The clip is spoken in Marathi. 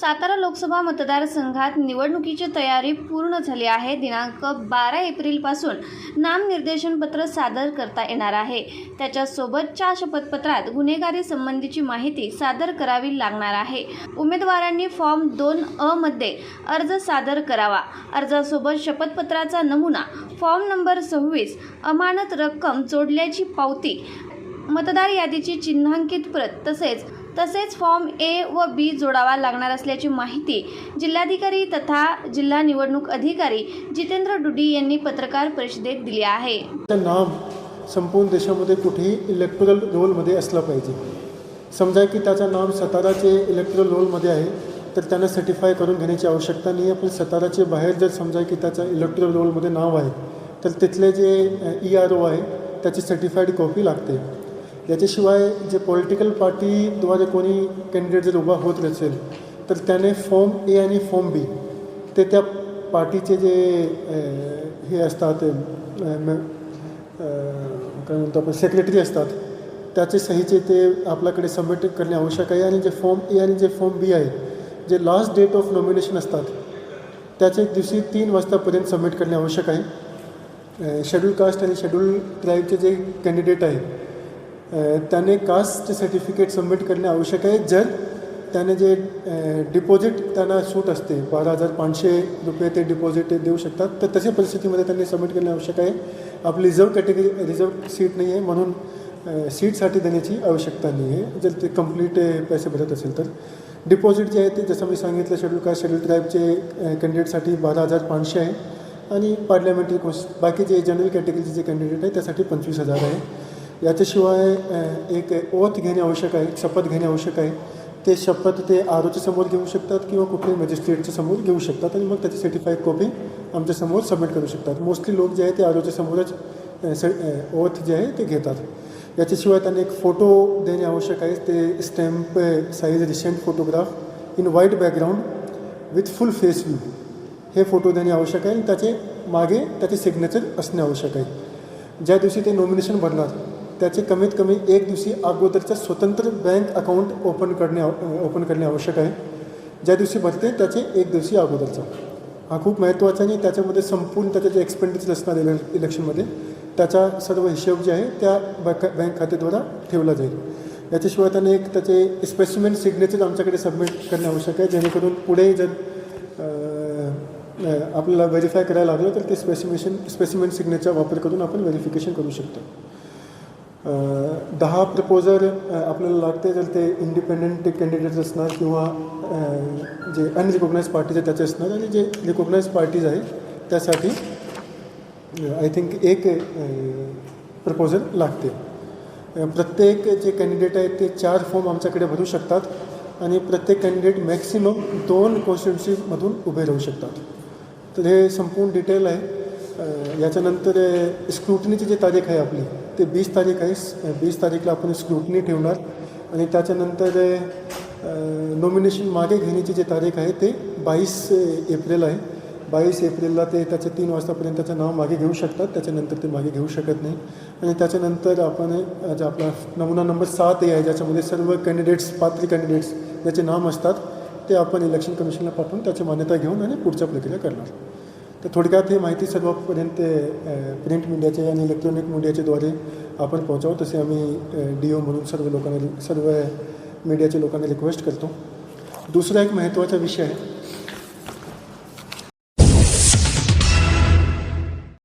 सातारा लोकसभा मतदारसंघात निवडणुकीची तयारी पूर्ण झाली आहे. दिनांक बारा एप्रिलपासून नामनिर्देशनपत्र सादर करता येणार आहे. त्याच्यासोबतच्या शपथपत्रात गुन्हेगारी संबंधीची माहिती सादर करावी लागणार आहे. उमेदवारांनी फॉर्म दोन अ मध्ये अर्ज सादर करावा. अर्जासोबत शपथपत्राचा नमुना फॉर्म नंबर सव्वीस अमानत रक्कम जोडल्याची पावती मतदार यादीची चिन्हांकित प्रत तसेच तसेच फॉर्म ए व बी जोडावा लागणार असल्याची माहिती जिल्हाधिकारी तथा जिल्हा निवडणूक अधिकारी जितेंद्र डुडी यांनी पत्रकार परिषदेत दिली आहे. नाम संपूर्ण देशामध्ये कुठेही इलेक्ट्रल रोलमध्ये असलं पाहिजे. समजा की त्याचं नाव सताराचे इलेक्ट्रल रोलमध्ये आहे तर त्यांना सर्टिफाय करून घेण्याची आवश्यकता नाही आहे पण सताराचे बाहेर जर समजा की त्याचं इलेक्ट्रल रोलमध्ये नाव आहे तर तिथले जे ई आर ओ आहे त्याची सर्टिफाईड कॉपी लागते. याच्याशिवाय जे पॉलिटिकल पार्टीद्वारे कोणी कॅन्डिडेट जर उभा होत नसेल तर त्याने फॉर्म ए आणि फॉर्म बी ते त्या पार्टीचे जे हे असतात काय म्हणतो आपण सेक्रेटरी असतात त्याचे सहीचे ते आपल्याकडे सबमिट करणे आवश्यक आहे. आणि जे फॉर्म ए आणि जे फॉर्म बी आहे जे लास्ट डेट ऑफ नॉमिनेशन असतात त्याचे दिवशी तीन वाजतापर्यंत सबमिट करणे आवश्यक आहे. शेड्यूल कास्ट आणि शेड्यूल ट्राईबचे जे कॅन्डिडेट आहे त्याने कास्ट सर्टिफिकेट सबमिट करणे आवश्यक आहे. जर त्याने जे डिपॉझिट त्यांना सूट असते बारा हजार पाचशे रुपये ते डिपॉझिट देऊ शकतात तर तशा परिस्थितीमध्ये त्यांनी सबमिट करणे आवश्यक आहे. आपली रिझर्व कॅटेगरी रिझर्व सीट नाही आहे म्हणून सीटसाठी देण्याची आवश्यकता नाही आहे जर ते कंप्लीट पैसे भरत असेल तर. डिपॉझिट जे आहे ते जसं मी सांगितलं शेड्यूल कास्ट शेड्यूल ट्राईबचे कॅन्डिडेटसाठी बारा हजार पाचशे आहे. आणि पार्लमेंटरी कोर्स बाकी जे जनरल कॅटेगरीचे जे कॅन्डिडेट आहे त्यासाठी पंचवीस हजार आहे. याच्याशिवाय एक ओथ घेणे आवश्यक आहे शपथ घेणे आवश्यक आहे. ते शपथ ते आरोच्या समोर घेऊ शकतात किंवा कुठल्याही मजिस्ट्रेटच्या समोर घेऊ शकतात आणि मग त्याची सर्टिफाईड कॉपी आमच्यासमोर सबमिट करू शकतात. मोस्टली लोक जे आहे ते आरोच्या समोरच स ओथ जे आहे ते घेतात. याच्याशिवाय त्यांना एक फोटो देणे आवश्यक आहे. ते stamp size recent photograph in white background with full face view हे फोटो देणे आवश्यक आहे आणि त्याचे मागे त्याचे सिग्नेचर असणे आवश्यक आहे. ज्या दिवशी ते नॉमिनेशन भरणार त्याचे कमीत कमी एक दिवशी अगोदरचं स्वतंत्र बँक अकाउंट ओपन करणे आव- ओपन करणे आवश्यक आहे. ज्या दिवशी भरते त्याचे एक दिवशी अगोदरचं. हा खूप महत्त्वाचा आणि त्याच्यामध्ये संपूर्ण त्याचे जे एक्सपेंडिचर असणार इले इलेक्शनमध्ये त्याचा सर्व हिशोब जे आहे त्या बँक बँक खात्याद्वारा ठेवला जाईल. याच्याशिवाय त्याने एक त्याचे स्पेसिमेंट सिग्नेचर आमच्याकडे सबमिट करणे आवश्यक आहे. जेणेकरून पुढे जर आपल्याला व्हेरीफाय करायला लागलं तर ते स्पेसिमेशन स्पेसिमेंट सिग्नेचर वापर करून आपण व्हेरिफिकेशन करू शकतो. दहा प्रपोजर आपल्याला लागते जर ते इंडिपेंडंट कॅन्डिडेट्स असणार किंवा जे अनरिकॉग्नाइज पार्टीचे त्याचे असणार. आणि जे रिकॉग्नाइज पार्टीज आहे त्यासाठी आय थिंक एक प्रपोजल लागते. प्रत्येक जे कॅन्डिडेट आहेत ते चार फॉर्म आमच्याकडे भरू शकतात. आणि प्रत्येक कॅन्डिडेट मॅक्सिमम दोन कॉन्स्टिट्युन्सीमधून उभे राहू शकतात. तर हे संपूर्ण डिटेल आहे. याच्यानंतर स्क्रुटनीची जी तारीख आहे आपली ते वीस तारीख आहे. वीस तारीखला आपण स्क्रुटनी ठेवणार. आणि त्याच्यानंतर नॉमिनेशन मागे घेण्याची जी तारीख आहे ते बावीस एप्रिल आहे. बावीस एप्रिलला ते त्याच्या तीन वाजतापर्यंत त्याचं नाव मागे घेऊ शकतात. त्याच्यानंतर ते मागे घेऊ शकत नाही. आणि त्याच्यानंतर आपण जे आपला नमुना नंबर सात हे आहे ज्याच्यामध्ये सर्व कॅन्डिडेट्स पात्र कॅन्डिडेट्स ज्याचे नाम असतात ते आपण इलेक्शन कमिशनला पाठवून त्याची मान्यता घेऊन आणि पुढच्या प्रक्रिया करणार. तर थोडक्यात ही माहिती सर्वपर्यंत प्रिंट मीडियाचे आणि इलेक्ट्रॉनिक मीडियाच्याद्वारे आपण पोहोचावं तसे आम्ही डी ओ म्हणून सर्व लोकांना सर्व मीडियाच्या लोकांना रिक्वेस्ट करतो. दुसरा एक महत्त्वाचा विषय आहे